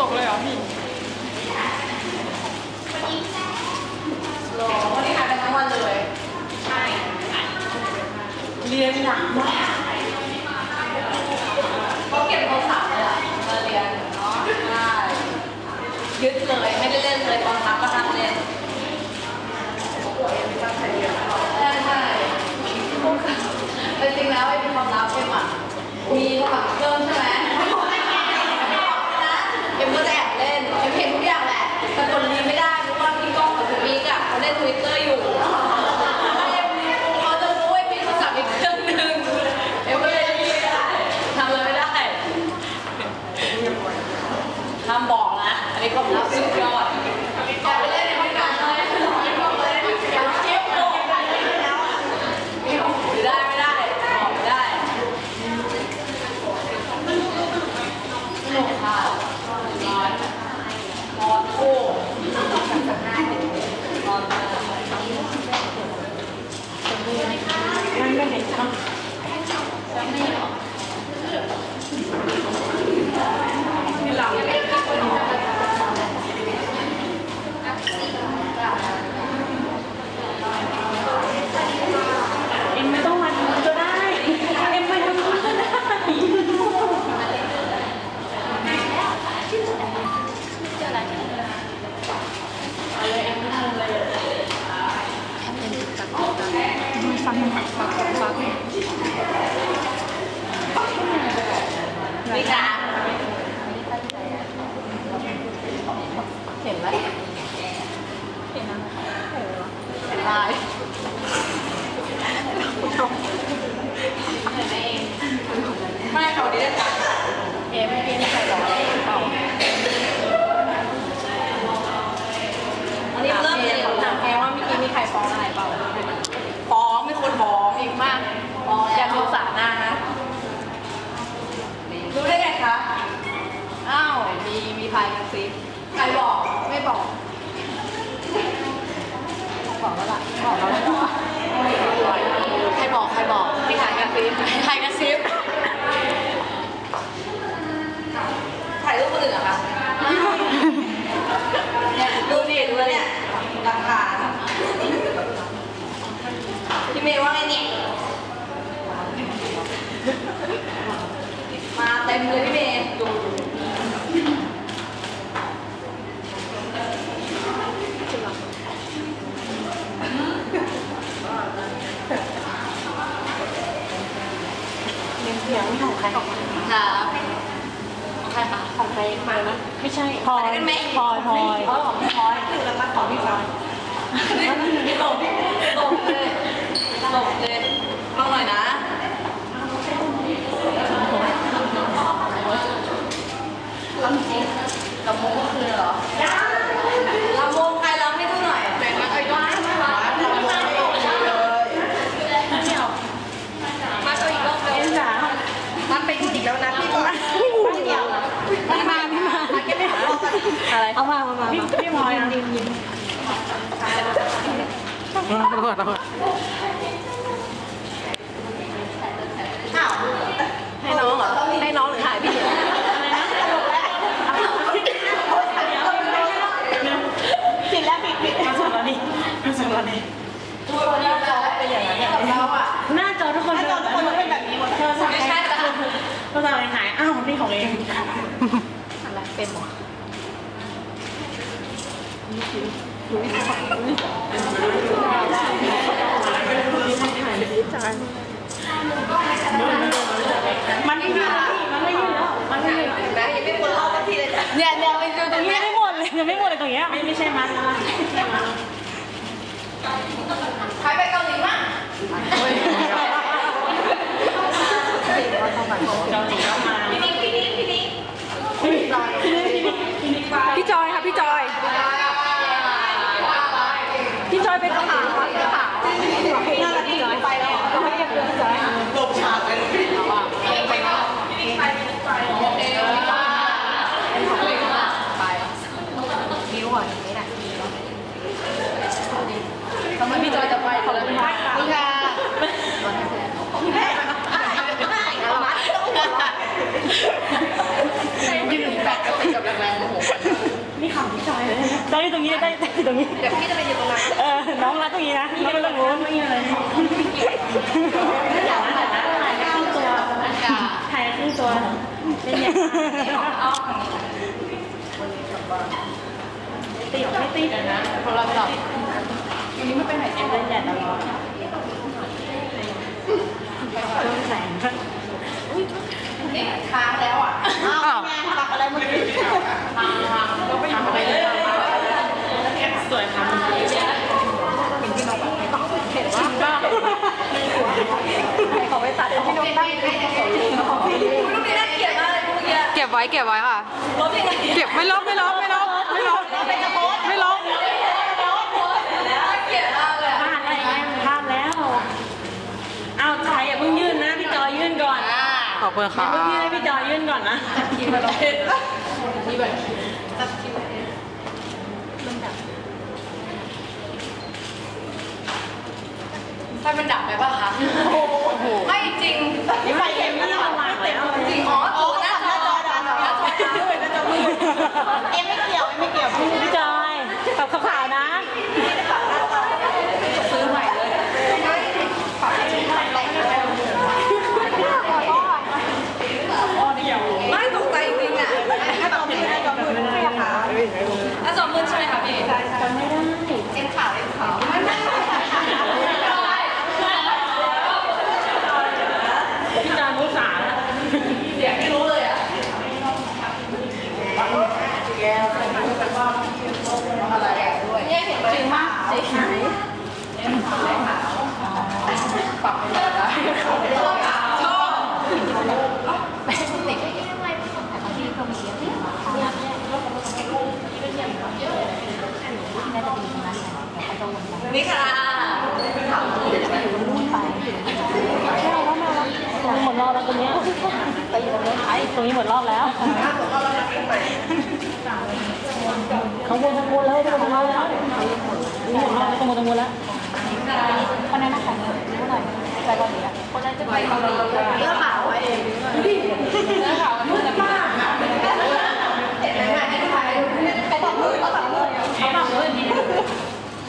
ตกเลยเหรอพี่วันนี้หายไปทั้งวันเลย ใช่ เรียนหนักมากเขาเก็บโทรศัพท์เลยอะมาเรียนเนาะใช่ยึดเลยไม่ได้เล่นเลยตอนพักก็ทำเล่นใช่ใช่แต่จริงแล้วไอ้เป็นความลับเอ็มอะมีโทรศัพท์เครื่องใช่ไหมเอ็มก็จะแอบเล่นเอ็มเห็นทุกอย่างแหละ แต่คนนี้ไม่ได้เพราะว่าพี่ก้องกับคุณมิกอะเขาเล่นทวิตเตอร์อยู่ เขาจะรู้ว่ามีโทรศัพท์อีกเครื่องหนึ่งเอ็มก็เลยทำอะไรไม่ได้ทำบอกนะ อันนี้ความลับสุดยอดอย่าไปเล่นในห้องน้ำเลยอย่าเก็บโลกไม่ได้ไม่ได้บอกไม่ได้สนุกค่ะร้อนร้อนโอ้ร้อนมาก มันไม่เห็นทำเอ็มไม่ต้องมาทำก็ได้ เอ็มไปทำก็ได้ ฟังฟังฟังฟัง นี่จ้าเห็นไหม เห็นนะ เห็นลายไม่เขาดีได้จ้ะเอไม่พี่นี่ใครบอกเปล่าอันนี้เริ่มเลยถามแกว่าเมื่อกี้มีใครฟ้องอะไรเปล่าฟ้องไม่คนฟ้องอีกมากอย่าโทรสาหน้านะ รู้ได้ไงคะ อ้าว ใครกันซิใครบอกไม่บอกบอกแล้วล่ะบอกแล้วไม่บใครบอกใครบอกที่ถ่ายกันซิใครกันซิปถ่ายรูปคนอื่นเหรอคะเนี่ยดูดิดูเนี่ยหลักฐานพี่เมย์ว่าไงเนี่ย มาเต็มเลยพี่เมย์ดูดู เลี้ยงเสียงไม่ของใครของครับใครคะของใครมานะไม่ใช่พลอยอะไรกันไหมพลอยพลอยอ๋อของพี่พลอยคือแล้วมาของพี่พลอยตบตบเลยตบเลยลองหน่อยนะลำจริงลำมงก็คือเหรอลำมงใครลำให้ดูหน่อยเป็นมาไอ้ก้อนไม่มาลำมงไม่ออกเลยมาตัวอีกรอบเร็ว เอ็นจ๋า มันไปอีกแล้วนะพี่ก่อนไม่เดียวไม่มาไม่มาแกไม่หารอบ อะไรเอามาเอามาพี่พี่พลอยยิ้มยิ้มให้น้องเหรอให้น้องหรือถ่ายพี่อะไรนะปิดแล้วปิดปิดมาส่งแล้วนี่มาส่งแล้วนี่เป็นอย่างนั้นเนี่ยเราอะหน้าจอทุกคนหน้าจอทุกคนเป็นแบบนี้หมดโทรศัพท์ไม่ใช่จ้ะโทรศัพท์หายอ้าวนี่ของเองอะไรเป็นหมอ มันไม่ยืนแล้วมันไม่ยืนแล้วมันไม่ยืนแม่ยังไม่ควรเล่าสักทีเลยเนี่ยเนี่ยไปดูตรงนี้งไม่หมดเลยยังไม่หมดเลยตรงเนี้ยไม่ไม่ใช่มันนะใครไปเกาหลีมั้งเกาหลีก็มาพี่นิกพี่นิกพี่นิกพี่จอยค่ะพี่จอย พี่จอยไปเกาหลี น่ารักพี่จอยไปแล้ว ไม่เก็บเงินจอย หลบฉากเลยพี่นิกไปพี่นิกไปพี่นิกไปโอเคไปนิ้วอะอย่างนี้แหละทำไมพี่จอยจะไปขอบคุณค่ะขอบคุณค่ะมัดยืนแบกกระติกกับแรง อยู่ต รงนี้ได้ได้อยู่ตรงนี้ เดี๋ยวพี่จะไปอยู่ตรงนั้นเออ น้องรักตรงนี้นะน้องไม่ต้องรู้ไม่มีอะไรอยากถ่ายถ่ายครึ่งตัวถ่ายครึ่งตัวเป็นไงตีออกไม่ตีกันนะพอเราจับวันนี้ไม่ไปไหนเล่นใหญ่ตลอดช่วงแสงนี่ค้างแล้วอะอ้าวปักอะไรเมื่อกี้ก็ไปอยู่ไปเลย สวยค่ะ ขอไป กตั้งลูกนี้น่าเกลียดมากเลยเมื่อกี้เก็บไว้เก็บไว้ค่ะรถยังไงเก็บไม่ลบไม่ลบไม่ลบไม่ลบไม่ลบน่าเกลียดมากเลยพลาแล้วพลาแล้วเอาชายอย่าเพิ่งยื่นนะพี่จอยยื่นก่อนขอบคุณค่ะเพิ่งยื่นให้พี่จอยยื่นก่อนนะทีมาเราเห็นนี่แบบตัดทีมาเอง ไฟมันดับไปป่ะคะไม่จริงนี่ไฟเข็มนี่ระวังแล้วจริงอ๋อตัวหน้าจอหน้าจอหน้าจอด้วยหน้าจอมือเอ็มไม่เกี่ยวเอ็มไม่เกี่ยวพี่จอยกับขาวๆนะ ซื้อใหม่เลยไม่ตกใจจริงอะหน้าจอมือหน้าจอมือไม่ค่ะหน้าจอมือใช่ไหมคะพี่ จำไม่ได้ เอ็นขาวเอ็นขาวไม่ไม่ พี่จอยมุสาแล้ว เสียงไม่รู้เลยอะอะไรอะด้วยเนี่ยเห็นจริ งมากจริงไหนปรับไม่ได้ชอบนี่ค่ะหมดรอบแล้วตรงเนี้ยไปอยู่ตรงนี้ไอ้ตรงนี้หมดรอบแล้วข้างบนข้างบนแล้วข้างบนแล้วนี่ หมดแล้วข้างบนข้างบนแล้วคนนั้นนะคะนี่เท่าไหร่ใจเกาหลีอะคนนั้นจะไปเกาหลี เนื้อขาวไว้เองเนื้อขาวมันจะมากเห็นไหมไอ้ที่ถ่ายเขาบอกมือเขาบอกมือ เขาบอกเลยนี่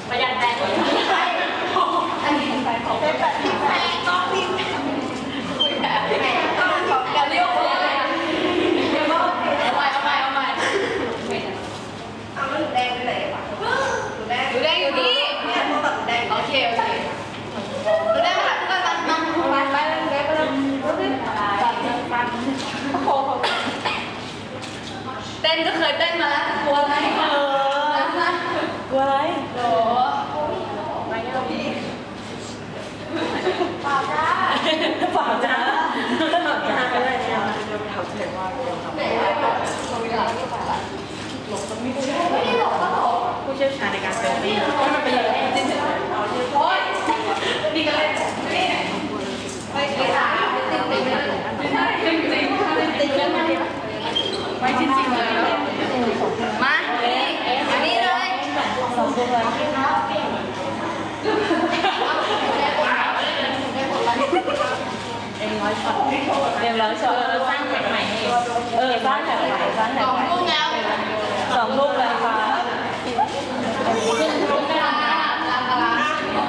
ประหยัดแรง อันนี้เป็นแบบที่แพงต้องพิมพ์คุยแบบที่แพงต้องของอย่าเรียกเลยเอาใหม่เอาใหม่เอาใหม่เอาแล้วหนูแดงไปไหนวะหนูแดงหนูแดงอยู่นี่เนี่ยโทรศัพท์หนูแดงโอเคโอเคหนูแดงมาหาเพื่อนมันมันไปไปเลยหนูแดงไปเลยเต้นก็เคยเต้นมาแล้วกลัวไหม เออ กลัวอะไร โอ้ไม่เอาพี่ เปล่าจ้าเปล่าจ้าไปเลยเนี่ย ไหนได้แบบตัวเวลาที่ไปละหลบก็ไม่ได้ไม่ได้หลบก็หลบ ผู้เชี่ยวชาญ ในการเซลฟี่มันเป็นอย่างนี้จริงๆโอ๊ยนี่ก็เล่นนี่ไปเสียหายจริงจริงจริงจริงจริงเรื่องมันไปจริงจริงเลยมานี่อันนี้เลยสองตัวเอ็มร้อยช็อตเอ็มร้อยช็อตเราสร้างแท็กใหม่ให้เออสร้างแท็กใหม่สร้างแท็สกองใหม่ลูกแล้วสองลูกเลยค่ะ ขึ้นลูกเวลา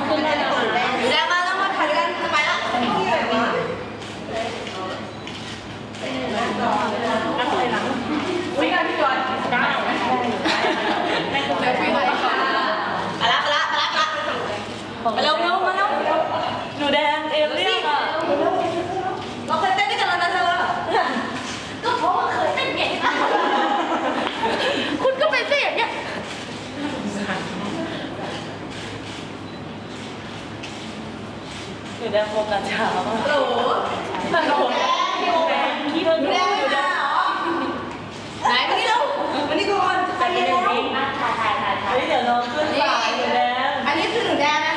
ขึ้นได้แล้วอยู่แล้วมาแล้วมาถ่ายกันจะไปละ นับถอยหลัง ไม่ได้พี่จอยเก้าเดี๋ยวพี่ไปค่ะมาละมาละมาละมาละมาเร็วเร็วมาเร็วหนูแดงเอลลี่อะเราเคยเต้นด้วยกันแล้วนะเธอก็เพราะว่าเคยเต้นเก่งอะคุณก็เป็นสิอย่างเงี้ยหนูแดงโฟกัสเช้าโหลฮัลโหลแดงขี้เพิ่งหนูดูแดงหนูไม่แดมาง เหรอไหนมานี่เร็วมา นี่ก่อนแต่เป็นเด็กถ่ายถ่ายถ่ายเฮ้ยเดี๋ยวน้องขึ้นสายหนูแดง อันนี้คือหนูแดง